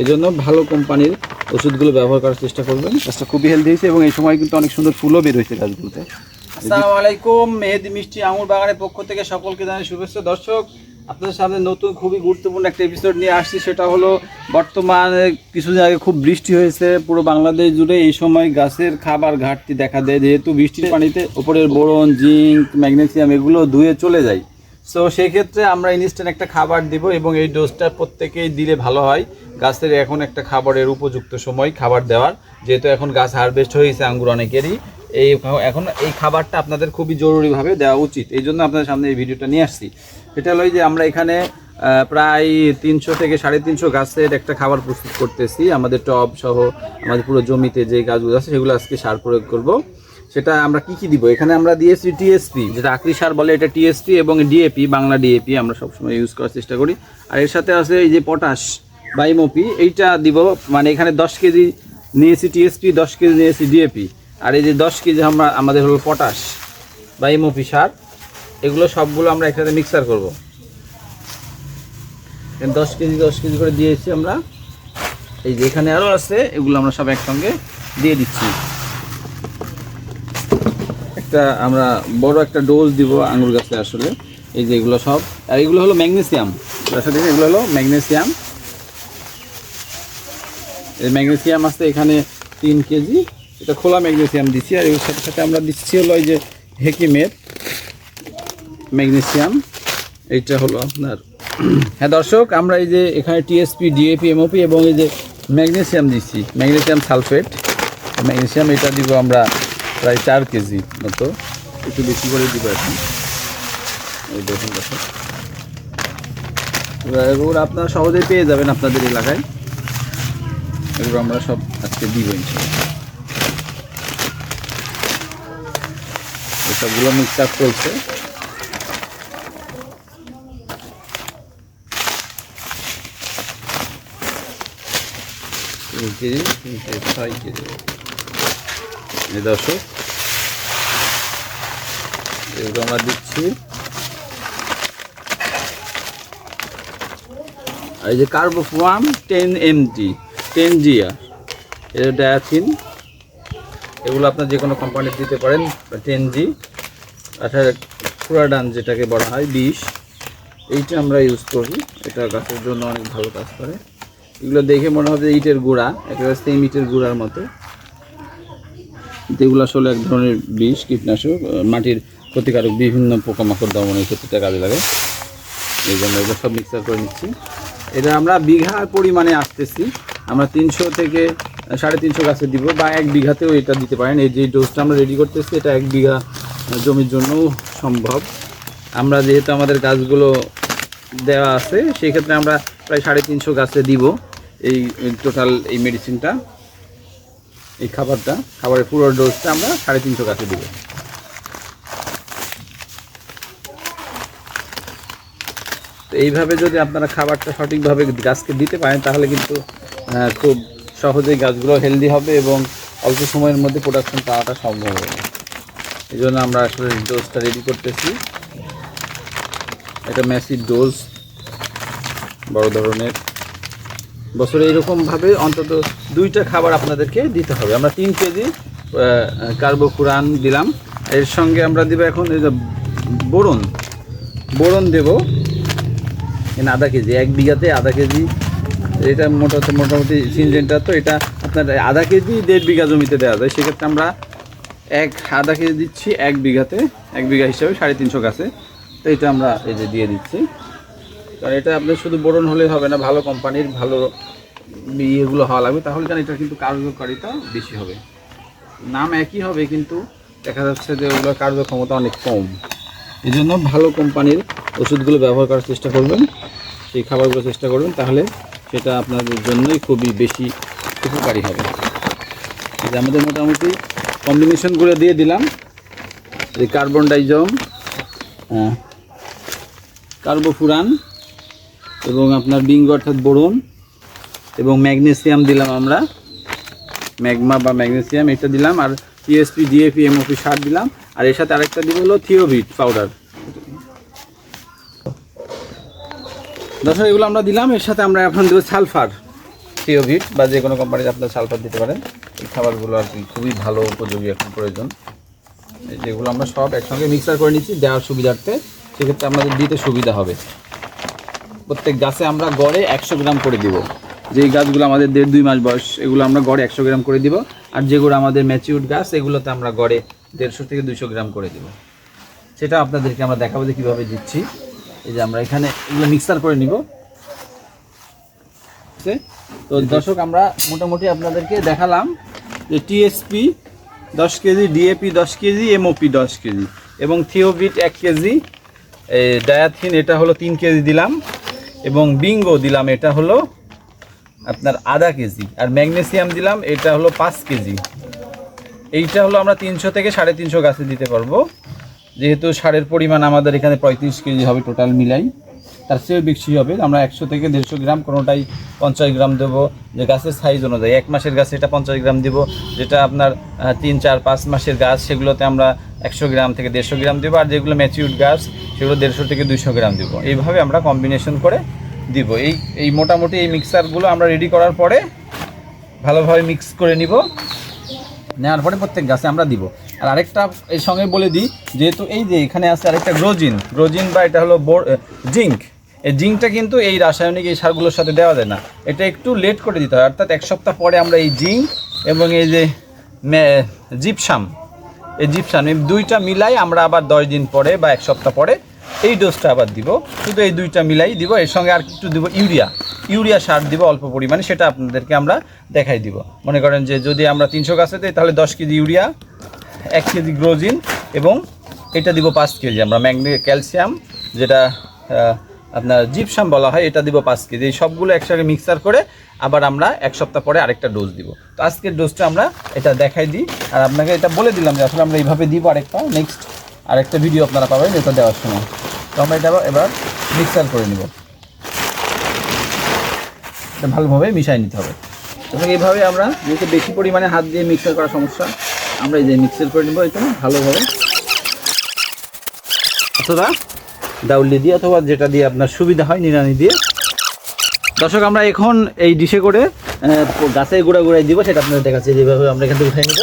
এই জন্য ভালো কোম্পানির ওষুধগুলো ব্যবহার করার চেষ্টা করবেন। গাছটা খুবই হেলদি হয়েছে এবং এই সময় কিন্তু অনেক সুন্দর ফুলও বের হয়েছে গাছগুলোতে। আসসালামু আলাইকুম মেহেদি মিষ্টি আঙুর বাগানের পক্ষ থেকে সকলকে জানাই শুভেচ্ছা। দর্শক আপনাদের সামনে নতুন খুবই গুরুত্বপূর্ণ একটা এপিসোড নিয়ে আসছি। সেটা হলো বর্তমানে কিছুদিন আগে খুব বৃষ্টি হয়েছে পুরো বাংলাদেশ জুড়ে। এই সময় গাছের খাবার ঘাটতি দেখা দেয়। যেহেতু বৃষ্টির পানিতে উপরের বোরন জিঙ্ক ম্যাগনেসিয়াম এগুলো ধুয়ে চলে যায়। সো সেই ক্ষেত্রে আমরা ইনস্ট্যান্ট একটা খাবার দিব এবং এই ডোজটা প্রত্যেকেই দিলে ভালো হয়। গাছের এখন একটা খাবারের উপযুক্ত সময় খাবার দেওয়ার। যেহেতু এখন গাছ হারভেস্ট হয়েছে আঙ্গুর অনেকেরই, এই এখন এই খাবারটা আপনাদের খুবই জরুরিভাবে দেওয়া উচিত। এই জন্য আপনাদের সামনে এই ভিডিওটা নিয়ে আসছি। এটা হলো যে আমরা এখানে প্রায় তিনশো থেকে সাড়ে তিনশো গাছের একটা খাবার প্রস্তুত করতেছি। আমাদের টব সহ আমাদের পুরো জমিতে যে গাছগুলো আছে সেগুলো আজকে সার প্রয়োগ করব। সেটা আমরা কি কি দিব? এখানে আমরা দিয়েছি টিএসপি যেটা আকরি সার বলে, এটা টিএসপি এবং ডিএপি বাংলা ডিএপি আমরা সবসময় ইউজ করার চেষ্টা করি। আর এর সাথে আছে এই যে পটাশ বাইমোপি এইটা দিব মানে এখানে দশ কেজি নিয়েছি টিএসপি দশ কেজি নিয়েছি ডিএপি আর এই যে দশ কেজি আমরা, আমাদের হলো পটাশ বাইমোপি সার, এগুলো সবগুলো আমরা একসাথে মিক্সার করব। দশ কেজি দশ কেজি করে দিয়েছি আমরা। এই যে এখানে আরও আছে, এগুলো আমরা সব একসঙ্গে দিয়ে দিচ্ছি। একটা, আমরা বড় একটা ডোজ দিব আঙুর গাছে আসলে। এই যে এগুলো সব। আর এগুলো হলো ম্যাগনেসিয়াম। আসলে এগুলো হলো ম্যাগনেসিয়াম। এই ম্যাগনেসিয়াম আছে এখানে তিন কেজি। এটা খোলা ম্যাগনেসিয়াম দিচ্ছি আর এর সাথে সাথে আমরা দিচ্ছি হলো এই যে হেকিমের ম্যাগনেসিয়াম। এইটা হলো আপনার। হ্যাঁ দর্শক, আমরা এই যে এখানে টিএসপি ডিএপি এমওপি এবং এই যে ম্যাগনেসিয়াম দিচ্ছি। Magnesium sulphate. ম্যাগনেসিয়াম এটা দিব আমরা প্রায় চার কেজি মতো। একটু বেশি করে দিব এখন। এই দেখুন এবার এগুলো আপনারা সহজেই পেয়ে যাবেন আপনাদের এলাকায়। এগুলো আমরা সব আজকে দিব এসবগুলো মিক্সআপ চলছে। তিন কেজি তিন ছয় কেজি। এই দর্শক এগুলো আমরা দিচ্ছি। এই যে কার্বোফোয়াম টেন এমটি, টেন জিআর, এটা ডায়াথিন। এগুলো আপনার যে কোনো কোম্পানির দিতে পারেন, টেন জি। আঠারো ফুরাডান যেটাকে বলা হয় বিষ এইটা আমরা ইউজ করি, এটা গাছের জন্য অনেক ভালো কাজ করে। এগুলো দেখে মনে হবে ইটের গুঁড়া, একেবারে সেম ইটের গুঁড়ার মতো। এগুলো আসলে এক ধরনের বিষ, কীটনাশক মাটির ক্ষতিকারক বিভিন্ন পোকামাকড় দমনের ক্ষেত্রে কাজে লাগে। এই জন্য এগুলো সব মিক্সার করে নিচ্ছি। এটা আমরা বিঘার পরিমাণে আসতেছি। আমরা তিনশো থেকে সাড়ে তিনশো গাছে দিব বা এক বিঘাতেও এটা দিতে পারেন। এই যে ডোজটা আমরা রেডি করতেছি, এটা এক বিঘা জমির জন্যও সম্ভব। আমরা যেহেতু আমাদের গাছগুলো দেওয়া আছে, সেই ক্ষেত্রে আমরা প্রায় সাড়ে তিনশো গাছে দিব এই টোটাল এই মেডিসিনটা এই খাবারটা, খাবারের পুরো ডোজটা আমরা সাড়ে তিনশো গাছে দিব। তো এইভাবে যদি আপনারা খাবারটা সঠিকভাবে গাছকে দিতে পারেন, তাহলে কিন্তু খুব সহজেই গাছগুলো হেলদি হবে এবং অল্প সময়ের মধ্যে প্রোডাকশন পাওয়াটা সম্ভব হবে। এই জন্য আমরা আসলে ডোজটা রেডি করতেছি। এটা ম্যাসিভ ডোজ বড় ধরনের। বছরে এরকমভাবে অন্তত দুইটা খাবার আপনাদেরকে দিতে হবে। আমরা তিন কেজি কার্বোফুরান দিলাম। এর সঙ্গে আমরা দিব এখন এই যে বোরন। বোরন দেব। এখানে আধা কেজি, এক বিঘাতে আধা কেজি। এটা মোটামুটি মোটামুটি সিনজেনটা তো, এটা আপনার আধা কেজি দেড় বিঘা জমিতে দেওয়া যায়। সেক্ষেত্রে আমরা এক, আধা কেজি দিচ্ছি এক বিঘাতে, এক বিঘা হিসাবে সাড়ে তিনশো গাছে। তো এটা আমরা এই যে দিয়ে দিচ্ছি। কারণ এটা আপনার শুধু বোরন হলে হবে না, ভালো কোম্পানির ভালো ইয়েগুলো হওয়া লাগবে। তাহলে যেন এটা কিন্তু কার্যকারিতা বেশি হবে। নাম একই হবে, কিন্তু দেখা যাচ্ছে যে ওগুলোর কার্যক্ষমতা অনেক কম। এই জন্য ভালো কোম্পানির ওষুধগুলো ব্যবহার করার চেষ্টা করবেন, সেই খাবারগুলো চেষ্টা করবেন, তাহলে সেটা আপনাদের জন্যই খুবই বেশি উপকারী হবে। যে আমাদের মোটামুটি কম্বিনেশনগুলো দিয়ে দিলাম। এই কার্বন ডাইজম কার্বোফুরান এবং আপনার বিঙ্গ অর্থাৎ বোরন এবং ম্যাগনেসিয়াম দিলাম আমরা। ম্যাগমা বা ম্যাগনেসিয়াম, এটা দিলাম। আর টিএসপি ডিএপি এমওপি সার দিলাম। আর এর সাথে আরেকটা দিব হলো থিওভিট পাউডার। দর্শক, এগুলো আমরা দিলাম। এর সাথে আমরা এখন দেবো সালফার। থিওভিট বা যে কোনো কোম্পানিতে আপনার সালফার দিতে পারেন। এই খাবারগুলো আর কি খুবই ভালো উপযোগী এখন প্রয়োজন। যেগুলো আমরা সব একসঙ্গে মিক্সার করে নিচ্ছি দেওয়ার সুবিধার্থে। সেক্ষেত্রে আমাদের দিতে সুবিধা হবে। প্রত্যেক গাছে আমরা গড়ে একশো গ্রাম করে দিব। যেই গাছগুলো আমাদের দেড় দুই মাস বয়স, এগুলো আমরা গড়ে একশো গ্রাম করে দিব। আর যেগুলো আমাদের ম্যাচিউর গাছ, এগুলোতে আমরা গড়ে দেড়শো থেকে দুশো গ্রাম করে দিব। সেটা আপনাদেরকে আমরা দেখাবো যে কীভাবে দিচ্ছি। এই যে আমরা এখানে এগুলো মিক্সার করে নিব। তো দর্শক, আমরা মোটামুটি আপনাদেরকে দেখালাম যে টিএসপি দশ কেজি ডিএপি দশ কেজি এমওপি দশ কেজি এবং থিওবিট এক কেজি। ডায়াথিন এটা হলো তিন কেজি দিলাম। এবং বিঙ্গো দিলাম, এটা হলো আপনার আধা কেজি। আর ম্যাগনেসিয়াম দিলাম, এটা হলো পাঁচ কেজি। এইটা হলো আমরা তিনশো থেকে সাড়ে তিনশো গাছে দিতে পারব। যেহেতু সারের পরিমাণ আমাদের এখানে পঁয়ত্রিশ কেজি হবে টোটাল মিলাই। তার চেয়েও বেশি হবে। আমরা একশো থেকে দেড়শো গ্রাম কোনোটাই পঞ্চাশ গ্রাম দেবো। যে গাছের সাইজ অনুযায়ী, এক মাসের গাছে এটা পঞ্চাশ গ্রাম দেবো। যেটা আপনার তিন, চার, পাঁচ মাসের গাছ, সেগুলোতে আমরা একশো গ্রাম থেকে দেড়শো গ্রাম দেবো, আর যেগুলো ম্যাচিউড গাছ সেগুলো দেড়শো থেকে দুশো গ্রাম দেবো। এইভাবে আমরা কম্বিনেশন করে দিব। এই এই মোটামুটি এই মিক্সারগুলো আমরা রেডি করার পরে ভালোভাবে মিক্স করে নিব। নেওয়ার পরে প্রত্যেক গাছে আমরা দিব। আর আরেকটা এর সঙ্গে বলে দিই, যেহেতু এই যে এখানে আছে আরেকটা গ্রোজিন গ্রোজিন বা এটা হলো জিঙ্ক। এই জিঙ্কটা কিন্তু এই রাসায়নিক এই সারগুলোর সাথে দেওয়া যায় না। এটা একটু লেট করে দিতে হয়, অর্থাৎ এক সপ্তাহ পরে আমরা এই জিঙ্ক এবং এই যে জিপসাম এই জিপসাম এই দুইটা মিলাই আমরা আবার দশ দিন পরে বা এক সপ্তাহ পরে এই ডোজটা আবার দিব। শুধু এই দুইটা মিলাই দিব, এর সঙ্গে আর একটু দিব ইউরিয়া। ইউরিয়া সার দিব অল্প পরিমাণে, সেটা আপনাদেরকে আমরা দেখাই দিব। মনে করেন যে যদি আমরা তিনশো গাছে দিই তাহলে দশ কেজি ইউরিয়া, এক কেজি গ্রোজিন এবং এটা দিব পাঁচ কেজি। আমরা ম্যাগনে ক্যালসিয়াম, যেটা আপনার জিপসাম বলা হয়, এটা দিব পাঁচ কেজি। এই সবগুলো একসাথে মিক্সার করে আবার আমরা এক সপ্তাহ পরে আরেকটা ডোজ দিব। তো আজকের ডোজটা আমরা এটা দেখাই দিই। আর আপনাকে এটা বলে দিলাম যে আসলে আমরা এইভাবে দিব আরেকটা। নেক্সট আরেকটা ভিডিও আপনারা পাবেন এটা দেওয়ার সময়। তো আমরা এটা এবার মিক্সার করে নিব। এটা ভালোভাবে মিশাই নিতে হবে। এবং এইভাবে আমরা যেহেতু বেশি পরিমাণে হাত দিয়ে মিক্সার করা সমস্যা, আমরা এই যে মিক্সার করে নেব এটা ভালোভাবে। অথবা ডাউলি দিয়ে অথবা যেটা দিয়ে আপনার সুবিধা হয় নিরানি দিয়ে দর্শক, আমরা এখন এই ডিশে করে গাছের গোড়া গোড়ায় দিব, সেটা আপনাদের দেখাচ্ছি যেভাবে আমরা এখান থেকে উঠাই নেব।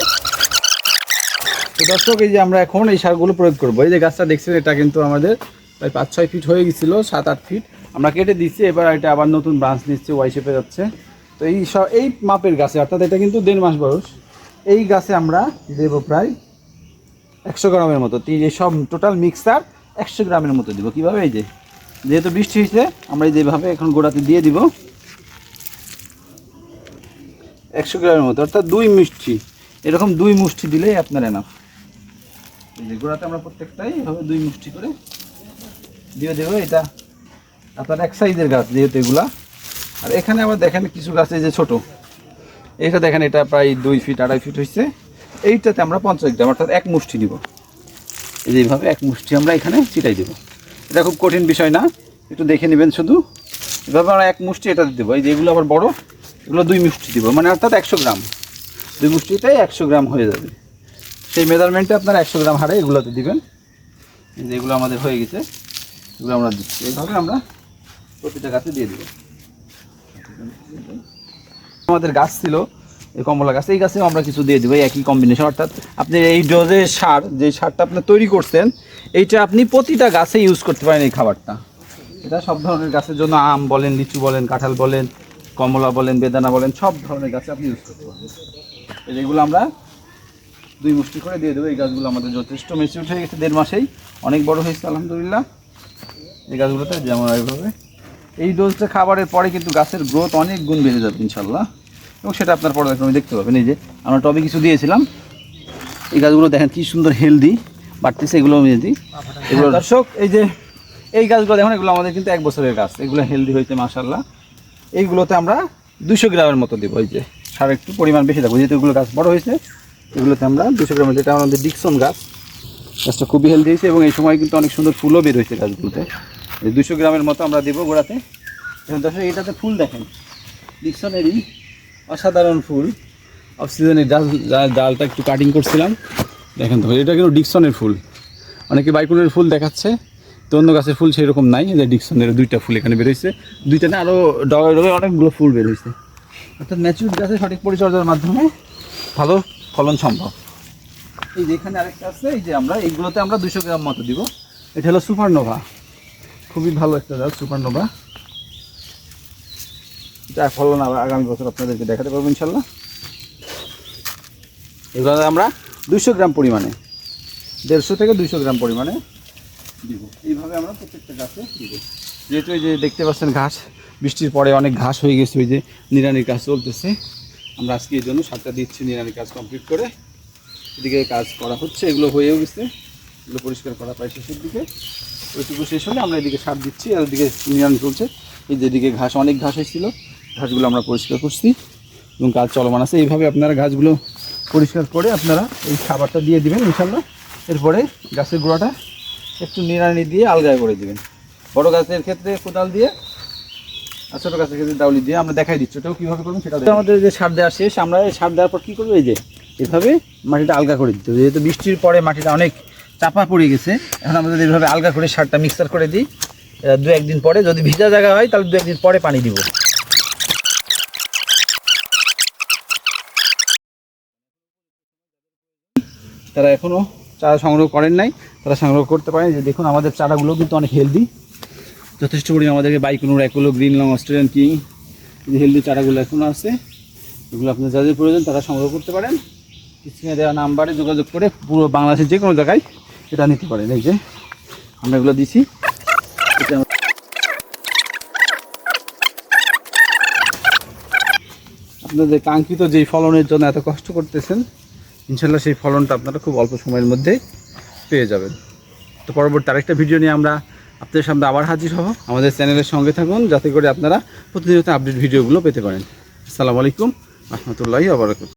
তো দর্শক, এই যে আমরা এখন এই সারগুলো প্রয়োগ করব। এই যে গাছটা দেখছেন, এটা কিন্তু আমাদের প্রায় পাঁচ, ছয় ফিট হয়ে গেছিল, সাত, আট ফিট আমরা কেটে দিচ্ছি, এবার এটা আবার নতুন ব্রাঞ্চ নিচ্ছে ওয়াই শেপে যাচ্ছে। তো এই সব এই মাপের গাছে, অর্থাৎ এটা কিন্তু দেড় মাস বয়স, এই গাছে আমরা দেবো প্রায় একশো গ্রামের মতো। এই সব টোটাল মিক্সার একশো গ্রামের মতো দিব। কীভাবে এই যে? যেহেতু বৃষ্টি হয়েছে, আমরা যেভাবে এখন গোড়াতে দিয়ে দিব। একশো গ্রামের মতো, অর্থাৎ দুই মুষ্টি। এরকম দুই মুষ্টি দিলেই আপনার এনাফ এই যে গোড়াতে আমরা প্রত্যেকটাই এভাবে দুই মুষ্টি করে দিয়ে দেবো। এটা আপনার এক সাইজের গাছ যেহেতু এগুলা। আর এখানে আবার দেখেন কিছু গাছ, এই যে ছোট। এইটা দেখেন, এটা প্রায় দুই ফিট, আড়াই ফিট হয়েছে। এইটাতে আমরা পঞ্চাশ গ্রাম, অর্থাৎ এক মুষ্টি দিব। এই এইভাবে এক মুষ্টি আমরা এখানে চিটাই দেবো। এটা খুব কঠিন বিষয় না, একটু দেখে নেবেন শুধু। এভাবে আমরা এক মুষ্টি এটা দেবো। এই যেগুলো আবার বড়, এগুলো দুই মুষ্টি দিব। মানে অর্থাৎ একশো গ্রাম। দুই মুষ্টিটাই একশো গ্রাম হয়ে যাবে। সেই মেজারমেন্টে আপনারা একশো গ্রাম হারে এগুলোতে দিবেন। এই যে এগুলো আমাদের হয়ে গেছে, এগুলো আমরা দিচ্ছি। এইভাবে আমরা প্রতিটা গাছে দিয়ে দেবো। আমাদের গাছ ছিল এই কমলা গাছ এই গাছেও আমরা কিছু দিয়ে দেবো একই কম্বিনেশন অর্থাৎ আপনি এই ডোজের সার, যে সারটা আপনি তৈরি করছেন, এইটা আপনি প্রতিটা গাছে ইউজ করতে পারেন এই খাবারটা। এটা সব ধরনের গাছের জন্য আম বলেন, লিচু বলেন, কাঁঠাল বলেন, কমলা বলেন, বেদানা বলেন, সব ধরনের গাছে আপনি ইউজ করতে পারেন। এই যেগুলো আমরা দুই মুষ্টি করে দিয়ে দেবো, এই গাছগুলো আমাদের যথেষ্ট মেচিউর হয়ে গেছে দেড় মাসেই, অনেক বড় হয়েছে, আলহামদুলিল্লাহ। এই গাছগুলোতে যেমন এইভাবে। এই ডোজটা খাবারের পরে কিন্তু গাছের গ্রোথ অনেক গুণ বেড়ে যাবে ইনশাল্লাহ এবং সেটা আপনার পর্যায়ক্রমে দেখতে পাবেন। এই যে আমরা টবে কিছু দিয়েছিলাম। এই গাছগুলো দেখেন কি সুন্দর হেলদি বাড়তেছে, এগুলো আমি দিই। এগুলো দর্শক, এই যে এই গাছগুলো দেখুন, এগুলো আমাদের কিন্তু এক বছরের গাছ। এগুলো হেলদি হয়েছে মাসাল্লাহ এইগুলোতে আমরা দুশো গ্রামের মতো দেবো, এই যে। সার একটু পরিমাণ বেশি থাকব, যেহেতু এগুলো গাছ বড় হয়েছে, এগুলোতে আমরা দুশো গ্রামের, যেটা আমাদের ডিকসন গাছ, গাছটা খুবই হেলদি হয়েছে, এবং এই সময় কিন্তু অনেক সুন্দর ফুলও বের হয়েছে গাছগুলোতে। এই দুশো গ্রামের মতো আমরা দেবো গোড়াতে। দর্শক, এটাতে ফুল দেখেন। ডিকসনেরই অসাধারণ ফুল। অফ সিজনে ডাল ডাল- ডালটা একটু কাটিং করছিলাম। দেখেন তো এটা কিন্তু ডিকসনের ফুল। অনেকে বাইকুনের ফুল দেখাচ্ছে তো অন্য গাছের ফুল সেরকম নাই। যে ডিকসনের দুইটা ফুল এখানে বেরোইছে। দুইটা না আরও ডগে ডগে অনেকগুলো ফুল বেরোইছে। অর্থাৎ ম্যাচুর গাছে সঠিক পরিচর্যার মাধ্যমে ভালো ফলন সম্ভব। এই যে এখানে আরেকটা আছে, এই যে আমরা, এইগুলোতে আমরা দুশো গ্রাম মতো দিব। এটা হলো সুপারনোভা খুবই ভালো একটা জাত সুপারনোভা যা ফলন আগামী বছর আপনাদেরকে দেখাতে পারব ইনশাল্লাহ। এগুলো আমরা দুশো গ্রাম পরিমাণে, দেড়শো থেকে দুশো গ্রাম পরিমাণে দিব। এইভাবে আমরা প্রত্যেকটা গাছে দিব। যেহেতু যে দেখতে পাচ্ছেন ঘাস, বৃষ্টির পরে অনেক ঘাস হয়ে গেছে, ওই যে নিরানির কাজ চলতেছে। আমরা আজকে এই জন্য সারটা দিচ্ছি নিরানির কাজ কমপ্লিট করে এদিকে কাজ করা হচ্ছে, এগুলো হয়েও গেছে। এগুলো পরিষ্কার করা প্রায় শেষের দিকে। ওইটুকু শেষ হলে আমরা এদিকে সার দিচ্ছি, আর ওদিকে নিরানি চলছে। এই যে এদিকে ঘাস, অনেক ঘাস হয়েছিল। ঘাসগুলো আমরা পরিষ্কার করছি এবং কাজ চলমান আছে। এইভাবে আপনারা ঘাসগুলো পরিষ্কার করে আপনারা এই খাবারটা দিয়ে দিবেন ইনশাল্লাহ এরপরে গাছের গোড়াটা একটু নিড়ানি দিয়ে আলগায় করে দিবেন। বড় গাছের ক্ষেত্রে কোদাল দিয়ে আর ছোটো গাছের ক্ষেত্রে দাউলি দিয়ে আমরা দেখাই দিচ্ছি, ওটাও কীভাবে করবেন সেটা আমাদের যে সার দেওয়া শেষ, আমরা এই সার দেওয়ার পর কী করব, এই যে এভাবে মাটিটা আলগা করে দিতে যেহেতু বৃষ্টির পরে মাটিটা অনেক চাপা পড়ে গেছে, এখন আমাদের এইভাবে আলগা করে সারটা মিক্সার করে দিই। দু একদিন পরে যদি ভিজা জায়গা হয়, তাহলে দু একদিন পরে পানি দিব। তারা এখনও চারা সংগ্রহ করেন নাই। তারা সংগ্রহ করতে পারেন। যে দেখুন, আমাদের চারাগুলো কিন্তু অনেক হেলদি যথেষ্ট পরিমাণে আমাদেরকে বাইকুনুর একুলো গ্রিন লং, অস্ট্রেলিয়ান কিং যে হেলদি চারাগুলো এখনও আছে। এগুলো আপনার যাদের প্রয়োজন, তারা সংগ্রহ করতে পারেন। স্ক্রিনে দেওয়া নাম্বারে যোগাযোগ করে পুরো বাংলাদেশের যে কোনো জায়গায় এটা নিতে পারেন। এই যে, আমরা এগুলো দিছি। আপনাদের কাঙ্ক্ষিত যেই ফলনের জন্য এত কষ্ট করতেছেন ইনশাল্লাহ সেই ফলনটা আপনারা খুব অল্প সময়ের মধ্যে পেয়ে যাবেন। তো পরবর্তী আরেকটা ভিডিও নিয়ে আমরা আপনাদের সামনে আবার হাজির হব। আমাদের চ্যানেলের সঙ্গে থাকুন, যাতে করে আপনারা প্রতিনিয়ত আপডেট ভিডিওগুলো পেতে পারেন। আসসালামু আলাইকুম, রহমতুল্লাহি আবরাকাত